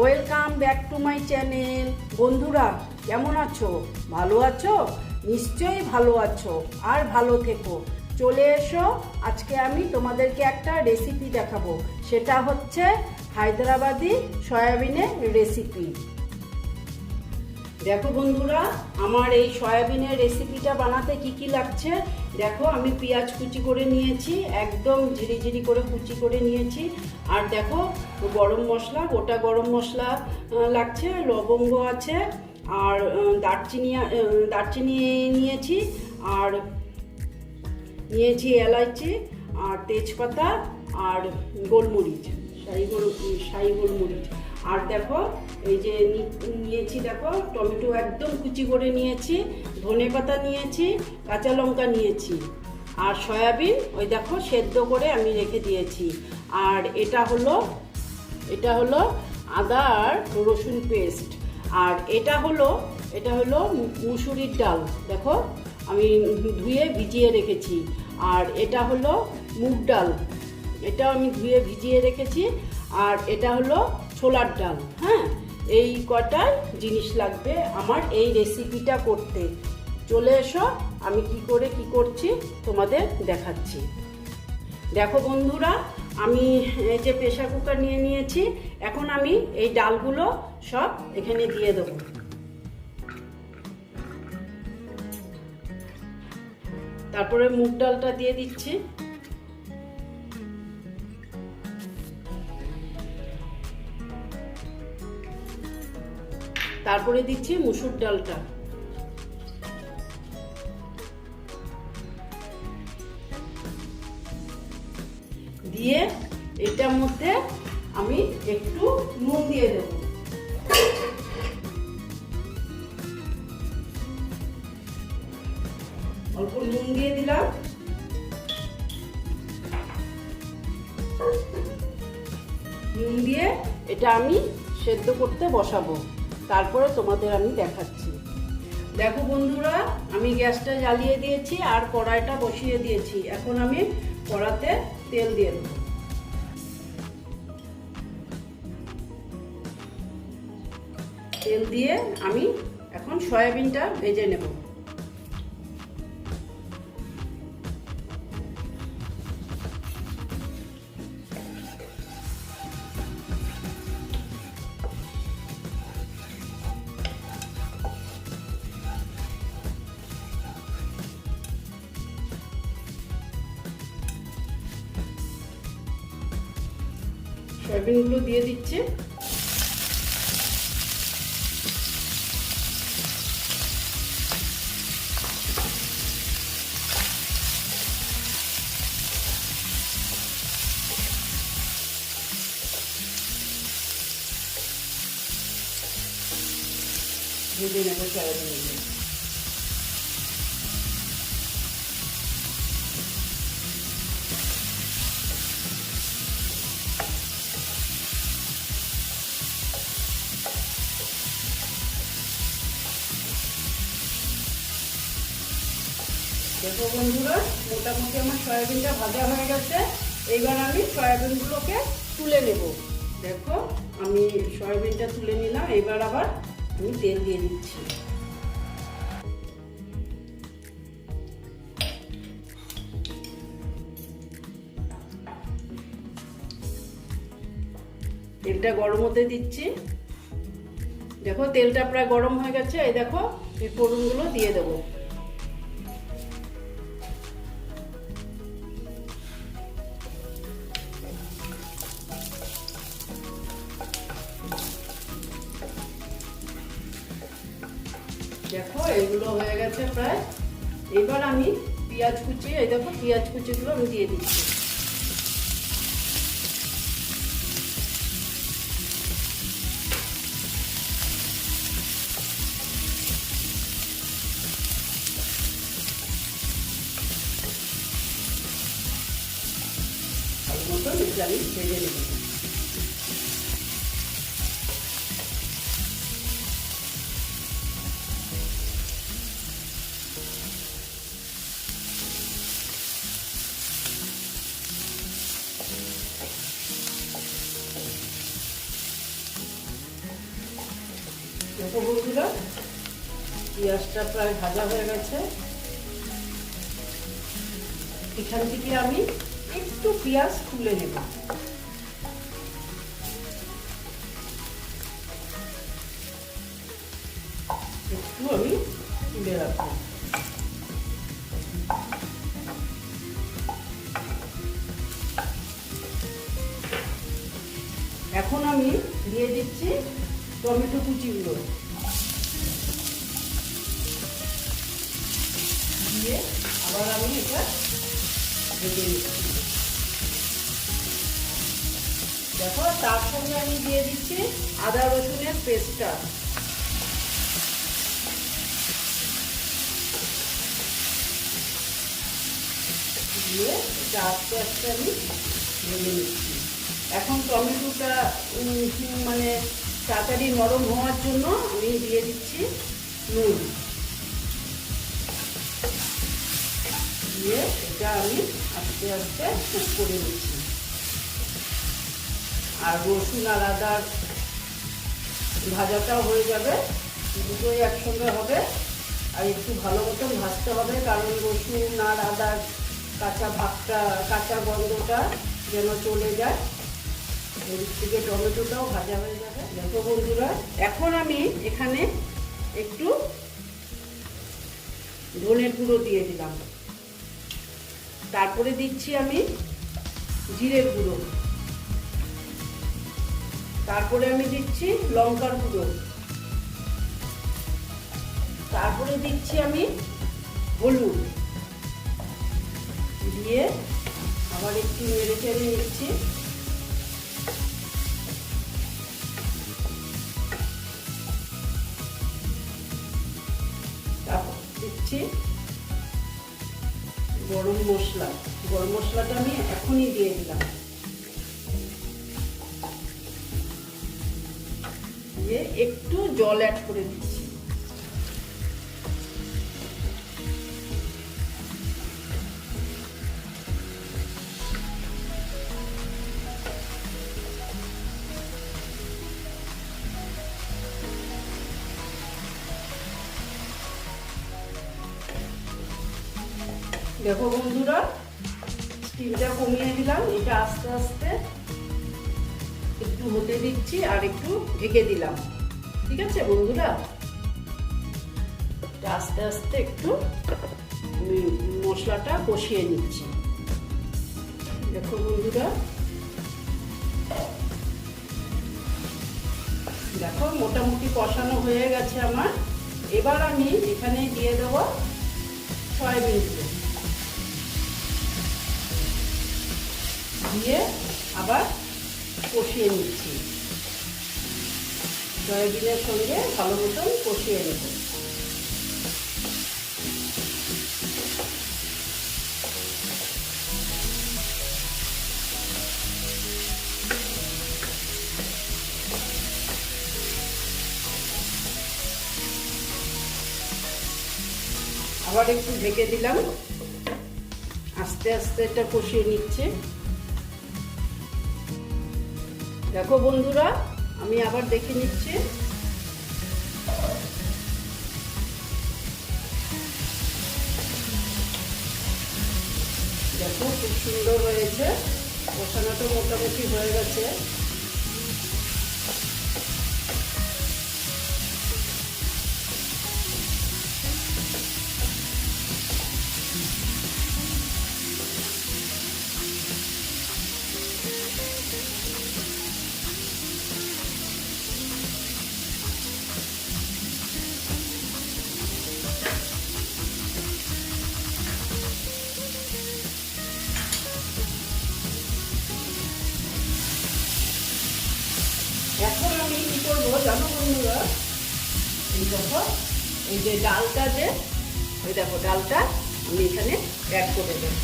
Welcome back to my channel বন্ধুরা, কেমন আছো? ভালো আছো? নিশ্চয়ই ভালো আছো। আর ভালো থেকো। চলে এসো, আজকে আমি তোমাদেরকে একটা রেসিপি দেখাবো। সেটা হচ্ছে হায়দ্রাবাদি সয়াবিনের রেসিপি দেখো বন্ধুরা, আমার এই সয়াবিনের রেসিপিটা বানাতে কি কি লাগছে? দেখো, আমি পেঁয়াজ কুচি করে নিয়েছি, একদম ঝিরিঝিরি করে কুচি করে নিয়েছি। আর দেখো, গরম মশলা, গোটা গরম মশলা লাগছে, লবঙ্গ আছে, আর দারচিনি দারচিনি নিয়েছি, আর নিয়েছি এলাচি আর তেজপাতা, আর গোলমরিচ, শাহি গোল শাহি গোলমরিচ। আর দেখো, এই যে নিয়েছি দেখো, টমেটো একদম কুচি করে নিয়েছি, ধনে পাতা নিয়েছি, কাঁচা লঙ্কা নিয়েছি। আর সয়াবিন, ওই দেখো, সেদ্ধ করে আমি রেখে দিয়েছি। আর এটা হলো এটা হলো আদা আর রসুন পেস্ট। আর এটা হলো এটা হলো মুসুরির ডাল। দেখো, আমি ধুয়ে ভিজিয়ে রেখেছি। আর এটা হলো মুগ ডাল। এটা আমি ধুয়ে ভিজিয়ে রেখেছি। আর এটা হলো ছোলার ডাল হ্যাঁ? এই কটা জিনিস লাগবে আমার এই রেসিপিটা করতে। চলে এসো, আমি কি করে কি করছি তোমাদের দেখাচ্ছি। দেখো বন্ধুরা, আমি এই যে প্রেশার কুকার নিয়ে নিয়েছি, এখন আমি এই ডালগুলো সব এখানে দিয়ে দেবো। তারপরে মুগ ডালটা দিয়ে দিচ্ছি। তারপরে দিচ্ছি মুসুর ডালটা। দিয়ে এটার মধ্যে আমি একটু নুন দিয়ে দেবো। অল্প নুন দিয়ে দিলাম। নুন দিয়ে এটা আমি সেদ্ধ করতে বসাবো। তারপরে তোমাদের আমি দেখাচ্ছি। দেখো বন্ধুরা, আমি গ্যাসটা জ্বালিয়ে দিয়েছি আর কড়াইটা বসিয়ে দিয়েছি। এখন আমি কড়াতে তেল দিয়ে দেবো। তেল দিয়ে আমি এখন সয়াবিনটা ভেজে নেব। সয়াবিনগুলো দিয়ে দিচ্ছে। ভেজে নেব সয়াবিনগুলো দেখো বন্ধুরা, মোটামুটি আমার সয়াবিনটা ভাজা হয়ে গেছে। এইবার আমি সয়াবিনগুলোকে তুলে নেব। দেখো, আমি সয়াবিনটা তুলে নিলাম, এবার আবার আমি তেল দিয়ে দিচ্ছি। তেলটা গরম হতে দিচ্ছি। দেখো, তেলটা প্রায় গরম হয়ে গেছে, এই দেখো, এই ফোড়নগুলো দিয়ে দেবো। দেখো, এগুলো হয়ে গেছে প্রায়। এবার আমি পেঁয়াজ কুচি, এই দেখো পেঁয়াজ কুচিগুলো আমি দিয়ে দিচ্ছি। মতো আমি ভেজে নেব। দেখো পেঁয়াজটা প্রায় ভাজা হয়ে গেছে। এখান থেকে আমি একটু পেঁয়াজ তুলে নেব। একটু আমি তুলে রাখব। এখন আমি দিয়ে দিচ্ছি টমেটো কুচিগুলো দিয়ে আবার আমি এটা ভেজে দেখো তার সঙ্গে আমি দিয়ে দিচ্ছি আদা রসুনের পেস্টটা দিয়ে এটা আস্তে আস্তে আমি ভেজে নিচ্ছি এখন টমেটোটা মানে তাড়াতাড়ি নরম হওয়ার জন্য আমি দিয়ে দিচ্ছি নুন। দিয়ে এটা আমি আস্তে আস্তে কুক করে নিচ্ছি। আর রসুন আর আদার ভাজাটাও হয়ে যাবে। দুটোই একসঙ্গে হবে। আর একটু ভালো মতন ভাজতে হবে, কারণ রসুন আর আদার কাঁচা ভাবটা, কাঁচা গন্ধটা যেন চলে যায়। থেকে টমেটোটাও ভাজা হয়ে যাবে। দেখো বন্ধুরা, এখন আমি এখানে একটু ধনের গুঁড়ো দিয়ে দিলাম। তারপরে দিচ্ছি আমি জিরের গুঁড়ো। তারপরে আমি দিচ্ছি লঙ্কার গুঁড়ো। তারপরে দিচ্ছি আমি হলুদ। দিয়ে আবার একটু নেড়ে চেড়ে নিচ্ছি। দিয়ে একটু জল অ্যাড করে দিচ্ছি। দেখো বন্ধুরা স্টিমটা কমিয়ে দিলাম এটা আস্তে আস্তে একটু হতে দিচ্ছি আর একটু ঢেকে দিলাম। ঠিক আছে বন্ধুরা? আস্তে আস্তে একটু মশলাটা কষিয়ে নিচ্ছি। দেখো বন্ধুরা? দেখো, মোটামুটি কষানো হয়ে গেছে আমার। এবার আমি এখানে দিয়ে দেবো সয়াবিনগুলো দিয়ে আবার কষিয়ে নিচ্ছি। সয়াবিনের সঙ্গে ভালো মতন কষিয়ে নেব। আবার একটু ঢেকে দিলাম। আস্তে আস্তে এটা কষিয়ে নিচ্ছে। দেখো বন্ধুরা আমি আবার দেখে নিচ্ছি। দেখো খুব সুন্দর হয়েছে। বসানোটা মোটামুটি হয়ে গেছে। বন্ধুরা এই দেখো, এই যে ডালটা যে, ওই দেখো ডালটা আমি এখানে অ্যাড করে দেবো।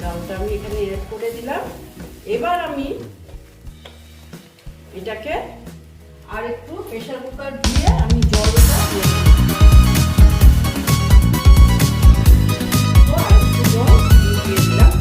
ডালটা আমি এখানে অ্যাড করে দিলাম। এবার আমি এটাকে আর একটু প্রেশার কুকার দিয়ে আমি জলটা দিয়ে জল দিলাম।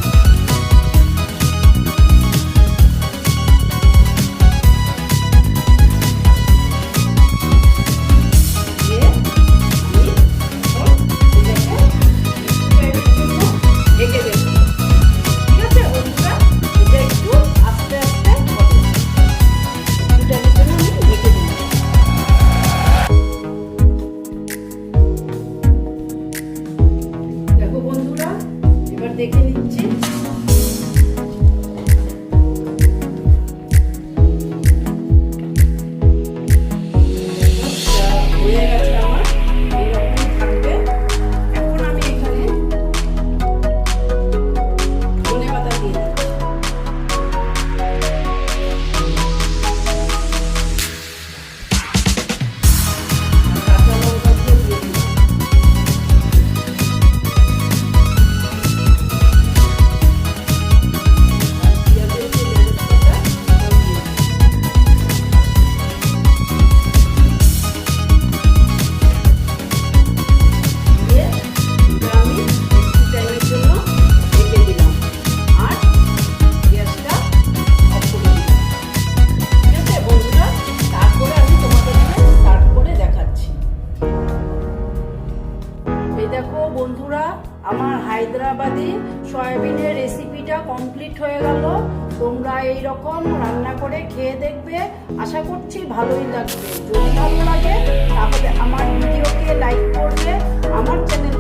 এই রকম রান্না করে খেয়ে দেখবে, আশা করছি ভালোই লাগবে। যদি ভালো লাগে, তাহলে আমার ভিডিওকে লাইক করবে, আমার চ্যানেল